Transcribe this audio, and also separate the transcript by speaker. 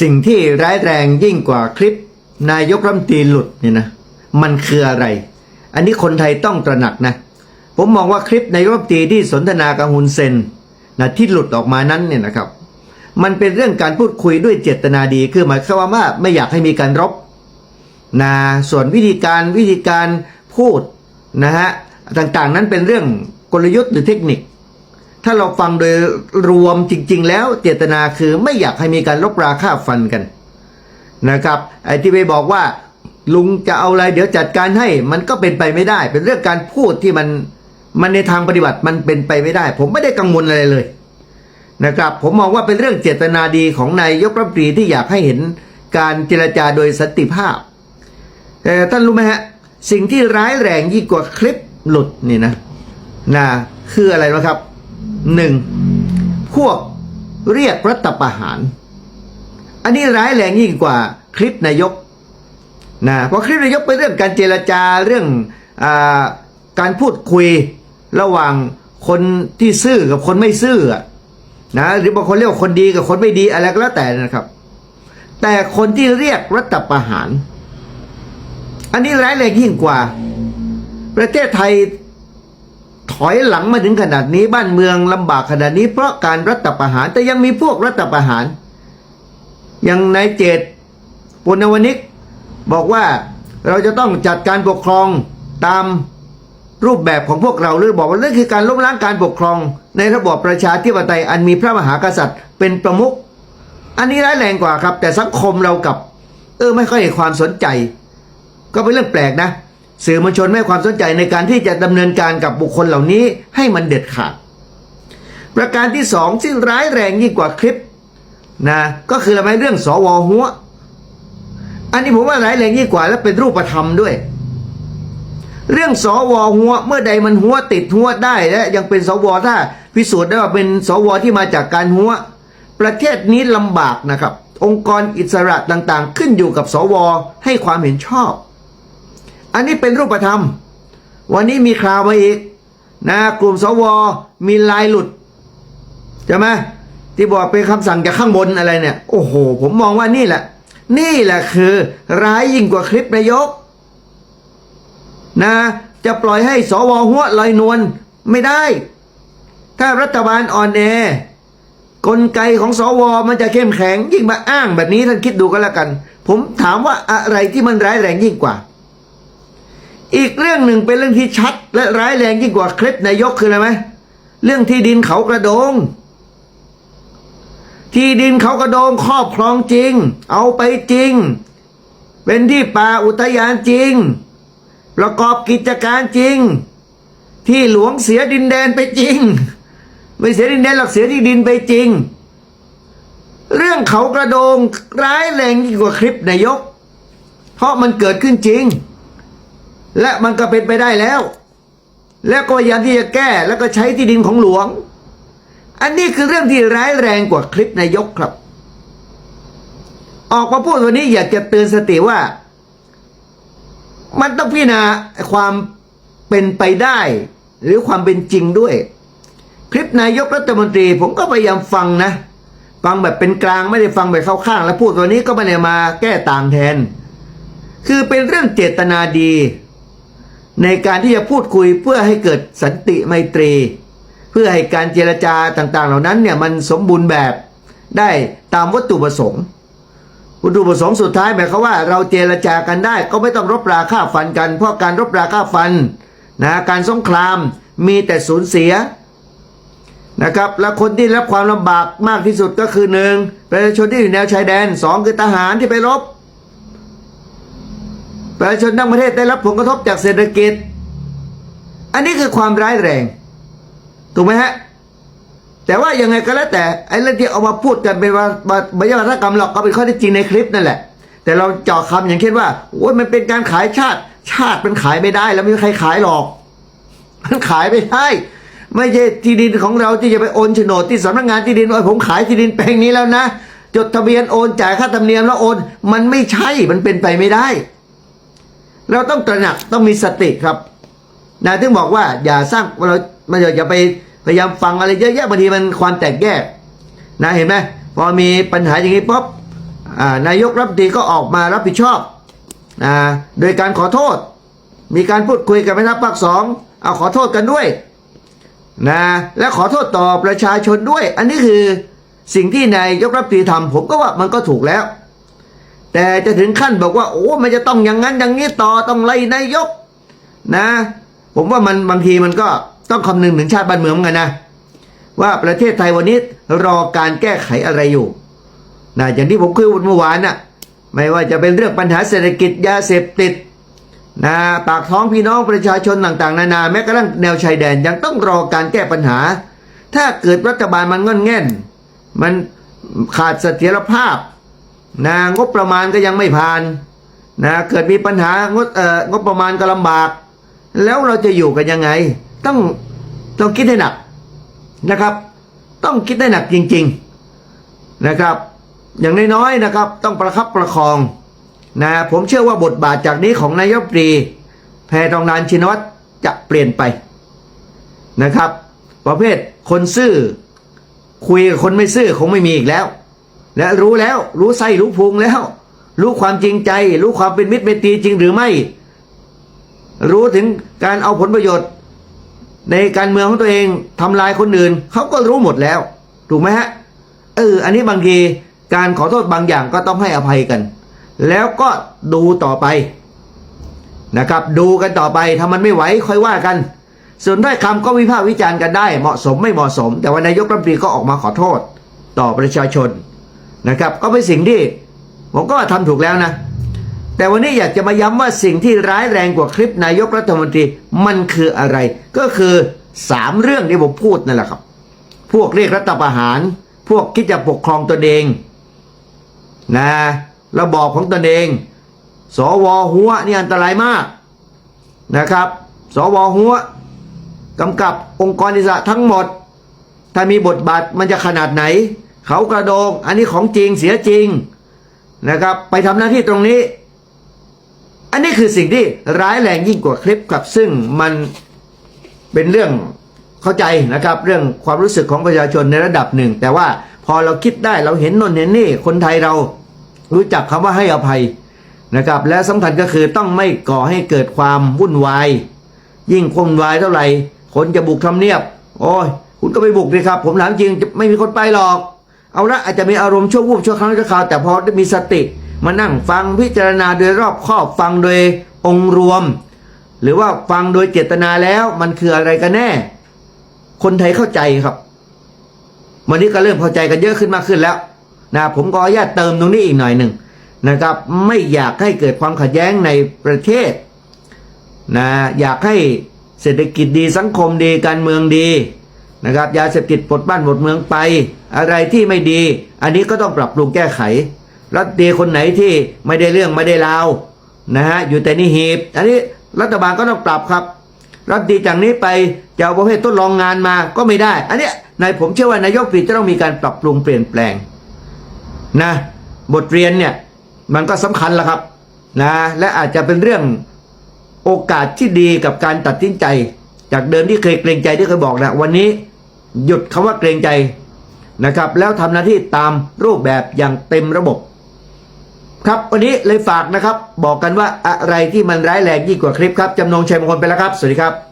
Speaker 1: สิ่งที่ร้ายแรงยิ่งกว่าคลิป นายกรัฐมนตรีหลุดเนี่ยนะมันคืออะไร อันนี้คนไทยต้องตระหนักนะ ผมมองว่าคลิปนายกรัฐมนตรีที่สนทนากับฮุนเซนนะที่หลุดออกมานั้นเนี่ยนะครับ มันเป็นเรื่องการพูดคุยด้วยเจตนาดีคือหมายความว่าไม่อยากให้มีการรบนะส่วนวิธีการวิธีการพูดนะฮะต่างๆนั้นเป็นเรื่องกลยุทธ์หรือเทคนิค ถ้าเราฟังโดยรวมจริง ๆ แล้วเจตนาคือไม่อยากให้มีการลบราค่าฟันกันนะครับไอ้ที่ไปบอกว่าลุงจะเอาอะไรเดี๋ยวจัดการให้มันก็เป็นไปไม่ได้ เป็นเรื่องการพูดที่มันมันในทางปฏิบัติมันเป็นไปไม่ได้ ผมไม่ได้กังวลอะไรเลยนะครับผมมองว่าเป็นเรื่องเจตนาดีของนายยกรัฐมนตรีที่อยากให้เห็นการเจรจาโดยสันติภาพแต่ท่านรู้ไหมฮะสิ่งที่ร้ายแรงยิ่งกว่าคลิปหลุดนี่นะนะคืออะไรนะครับ หนึ่งพวกเรียกรัฐประหาร อันนี้ร้ายแรงยิ่งกว่าคลิปนายกนะเพราะคลิปนายกเป็นเรื่องการเจรจาเรื่องอการพูดคุยระหว่างคนที่ซื่อกับคนไม่ซื่อนะหรือบางคนเรียกคนดีกับคนไม่ดีอะไรก็แล้วแต่นะครับ แต่คนที่เรียกรัฐประหาร อันนี้ร้ายแรงยิ่งกว่า ประเทศไทย อยหลังมาถึงขนาดนี้บ้านเมืองลำบากขนาดนี้ เพราะการรัฐประหาร แต่ยังมีพวกรัฐประหาร อย่างนายเจตปุณวนิกบอกว่าเราจะต้องจัดการปกครองตามรูปแบบของพวกเราหรือบอกว่าเรื่องคือการล้มล้างการปกครอง ในระบอบประชาธิปไตยอันมีพระมหากษัตริย์ เป็นประมุขอันนี้ร้ายแรงกว่าครับ แต่สังคมเรากับ เออไม่ค่อยให้ความสนใจ ก็เป็นเรื่องแปลกนะ สื่อมวลชนไม่ให้ความสนใจในการที่จะดำเนินการกับบุคคลเหล่านี้ให้มันเด็ดขาด ประการที่สองซึ่ร้ายแรงยิ่งกว่าคลิปนะก็คืออะไรเรื่องสวหัว อันนี้ผมว่าร้ายแรงยิ่งกว่าและเป็นรูปธรรมด้วย เรื่องสวหัวเมื่อใดมันหัวติดหัวได้และยังเป็นสวถ้าพิสูจน์ได้ว่าเป็นสวที่มาจากการหัว ประเทศนี้ลำบากนะครับ องค์กรอิสระต่างๆ ขึ้นอยู่กับสวให้ความเห็นชอบ อันนี้เป็นรูปธรรม วันนี้มีข่าวมาอีกนะกลุ่มสวมีลายหลุดใช่ไหมที่บอกเป็นคำสั่งจากข้างบนอะไรเนี่ย โอ้โห ผมมองว่านี่แหละ นี่แหละคือ ร้ายยิ่งกว่าคลิปนายก นะ จะปล่อยให้สวหัวลอยนวลไม่ได้ ถ้ารัฐบาลอ่อนแอกลไกของสวมันจะเข้มแข็งยิ่งมาอ้างแบบนี้ท่านคิดดูก็แล้วกัน ผมถามว่าอะไรที่มันร้ายแรงยิ่งกว่า อีกเรื่องหนึ่งเป็นเรื่องที่ชัด และร้ายแรงยิ่งกว่าคลิปนายกคืออะไรไหมเรื่องที่ดินเขากระโดง ที่ดินเขากระโดงครอบครองจริง เอาไปจริง เป็นที่ป่าอุทยานจริง ประกอบกิจการจริง ที่หลวงเสียดินแดนไปจริง ไม่เสียดินแดนหรอกเสียที่ดินไปจริง เรื่องเขากระโดงร้ายแรงยิ่งกว่าคลิปนายก เพราะมันเกิดขึ้นจริง และมันก็เป็นไปได้แล้ว แล้วก็พยายามที่จะแก้แล้วก็ใช้ที่ดินของหลวง อันนี้คือเรื่องที่ร้ายแรงกว่าคลิปนายกครับ ออกมาพูดวันนี้อยากจะเตือนสติว่า มันต้องพิจารณาความเป็นไปได้ หรือความเป็นจริงด้วย คลิปนายกรัฐมนตรีผมก็พยายามฟังนะฟังแบบเป็นกลางไม่ได้ฟังแบบเข้าข้าง แล้วพูดวันนี้ก็ไม่ได้มาแก้ต่างแทน คือเป็นเรื่องเจตนาดี ในการที่จะพูดคุยเพื่อให้เกิดสันติไมตรี เพื่อให้การเจรจาต่าง ๆ เหล่านั้นเนี่ยมันสมบูรณ์แบบได้ตามวัตถุประสงค์วัตถุประสงค์สุดท้ายหมายความว่าเราเจรจากันได้ก็ไม่ต้องรบราค่าฟันกัน เพราะการรบราค่าฟันนะการสงครามมีแต่สูญเสียนะครับและคนที่รับความลำบากมากที่สุดก็คือหนึ่งประชาชนที่อยู่แนวชายแดนสองคือทหารที่ไปรบ ประชาชนทั้งประเทศได้รับผลกระทบจากเศรษฐกิจ อันนี้คือความร้ายแรง ถูกไหมฮะ แต่ว่ายังไงก็แล้วแต่ไอ้เรื่องที่เอามาพูดกันเป็นว่าไม่ใช่วัฒกรรมหรอกก็เป็นข้อท็จจริงในคลิปนั่นแหละ แต่เราเจาะคำอย่างเช่นว่าโอ้ยมันเป็นการขายชาติ ชาติมันขายไม่ได้ แล้วไม่มีใครขายหรอก มันขายไม่ได้ไม่ใช่ที่ดินของเราที่จะไปโอนโฉนดที่สำนักงานที่ดินว่าผมขายที่ดินแปลงนี้แล้วนะจดทะเบียนโอนจ่ายค่าธรรมเนียมแล้วโอน มันไม่ใช่มันเป็นไปไม่ได้ เราต้องตระหนักต้องมีสติครับนะถึงบอกว่าอย่าสร้างเรามันอย่าไปพยายามฟังอะไรเยอะแยะบางทีมันความแตกแยกนะเห็นไหมพอมีปัญหาอย่างนี้ปุ๊บนายกรัฐมนตรีก็ออกมารับผิดชอบนะโดยการขอโทษ มีการพูดคุยกับแม่ทัพภาคสองเอาขอโทษกันด้วยนะและขอโทษต่อประชาชนด้วย อันนี้คือสิ่งที่นายกรัฐมนตรีทำผมก็ว่ามันก็ถูกแล้ว แต่จะถึงขั้นบอกว่า โอ้มันจะต้องอย่างนั้นอย่างนี้ต่อต้องไล่นายก นะ ผมว่ามันบางทีมันก็ต้องคำนึงถึงชาติบ้านเมืองกันนะ ว่าประเทศไทยวันนี้รอการแก้ไขอะไรอยู่นะอย่างที่ผมคุยกันเมื่อวานน่ะไม่ว่าจะเป็นเรื่องปัญหาเศรษฐกิจยาเสพติดนะปากท้องพี่น้องประชาชนต่าง ๆ นานาแม้กระทั่งแนวชายแดนยังต้องรอการแก้ปัญหา ถ้าเกิดรัฐบาลมันงอนแง่น มันขาดเสถียรภาพ นะงบประมาณก็ยังไม่ผ่านนะเกิดมีปัญหางบเอ่องบประมาณก็ลำบาก แล้วเราจะอยู่กันยังไง ต้องต้องคิดให้หนักนะครับ ต้องคิดให้หนักจริง ๆนะครับ อย่างน้อยๆนะครับ ต้องประคับประคองนะผมเชื่อว่าบทบาทจากนี้ของนายกรัฐมนตรีแพทองทานชินวัตรจะเปลี่ยนไปนะครับ ประเภทคนซื่อ คุยกับคนไม่ซื่อคงไม่มีอีกแล้ว และรู้แล้วรู้ไส้รู้พุงแล้ว รู้ความจริงใจ รู้ความเป็นมิตรเมตีจริงหรือไม่ รู้ถึงการเอาผลประโยชน์ ในการเมืองของตัวเองทำลายคนอื่นเขาก็รู้หมดแล้ว ถูกไหมฮะเอออันนี้บางทีการขอโทษบางอย่างก็ต้องให้อภัยกัน แล้วก็ดูต่อไปนะครับ ดูกันต่อไปถ้ามันไม่ไหวค่อยว่ากัน ส่วนถ้อยคำก็วิพากษ์วิจารณ์กันได้ เหมาะสมไม่เหมาะสม แต่ว่านายกรัฐมนตรีก็ออกมาขอโทษ ต่อประชาชน นะครับ ก็เป็นสิ่งที่ผมก็ว่าทำถูกแล้วนะ แต่วันนี้อยากจะมาย้ำว่าสิ่งที่ร้ายแรงกว่าคลิปนายกรัฐมนตรีมันคืออะไร ก็คือสามเรื่องที่ผมพูดนั่นแหละครับ พวกเรียกรัฐประหาร พวกคิดจะปกครองตนเองนะระบอบของตนเอง สวหัวนี่อันตรายมากนะครับ สวหัวกำกับองค์กรอิสระทั้งหมด ถ้ามีบทบาทมันจะขนาดไหน เขากระโดง อันนี้ของจริงเสียจริงนะครับ ไปทำหน้าที่ตรงนี้ อันนี้คือสิ่งที่ร้ายแรงยิ่งกว่าคลิปครับ ซึ่งมันเป็นเรื่องเข้าใจนะครับ เรื่องความรู้สึกของประชาชนในระดับหนึ่ง แต่ว่าพอเราคิดได้เราเห็นนนเห็นนี่ คนไทยเรารู้จักคำว่าให้อภัยนะครับ และสำคัญก็คือต้องไม่ก่อให้เกิดความวุ่นวาย ยิ่งคนวายเท่าไหร่คนจะบุกทำเนียบ โอ้ยคุณก็ไปบุกดิครับ ผมถามจริงจะไม่มีคนไปหรอก เอาละอาจจะมีอารมณ์ชั่ววูบชั่วครั้งชั่วคราวแต่พอได้มีสติมานั่งฟังพิจารณาโดยรอบครอบฟังโดยองค์รวม หรือว่าฟังโดยเจตนาแล้วมันคืออะไรกันแน่ คนไทยเข้าใจครับ วันนี้ก็เริ่มเข้าใจกันเยอะขึ้นมากขึ้นแล้วนะผมก็ขออนุญาตเติมตรงนี้อีกหน่อยหนึ่งนะครับ ไม่อยากให้เกิดความขัดแย้งในประเทศนะอยากให้เศรษฐกิจดีสังคมดีการเมืองดี นะครับยาเสพติดปลดบ้านปลดเมืองไป อะไรที่ไม่ดี อันนี้ก็ต้องปรับปรุงแก้ไข รัฐดีคนไหนที่ไม่ได้เรื่องไม่ได้ราวนะฮะอยู่แต่นี่หีบ อันนี้รัฐบาลก็ต้องปรับครับ รัฐดีจากนี้ไปจะเอาประเภททดลองงานมาก็ไม่ได้ อันนี้นายผมเชื่อว่านายกปีจะต้องมีการปรับปรุงเปลี่ยนแปลงนะบทเรียนเนี่ยมันก็สำคัญแล้วครับนะและอาจจะเป็นเรื่องโอกาสที่ดีกับการตัดสินใจ จากเดิมที่เคยเกรงใจที่เคยบอกนะวันนี้ หยุดคำว่าเกรงใจนะครับ แล้วทำหน้าที่ตามรูปแบบอย่างเต็มระบบ ครับวันนี้เลยฝากนะครับ บอกกันว่าอะไรที่มันร้ายแรงยิ่งกว่าคลิปครับจำนงชัยมงคลไปแล้วครับ สวัสดีครับ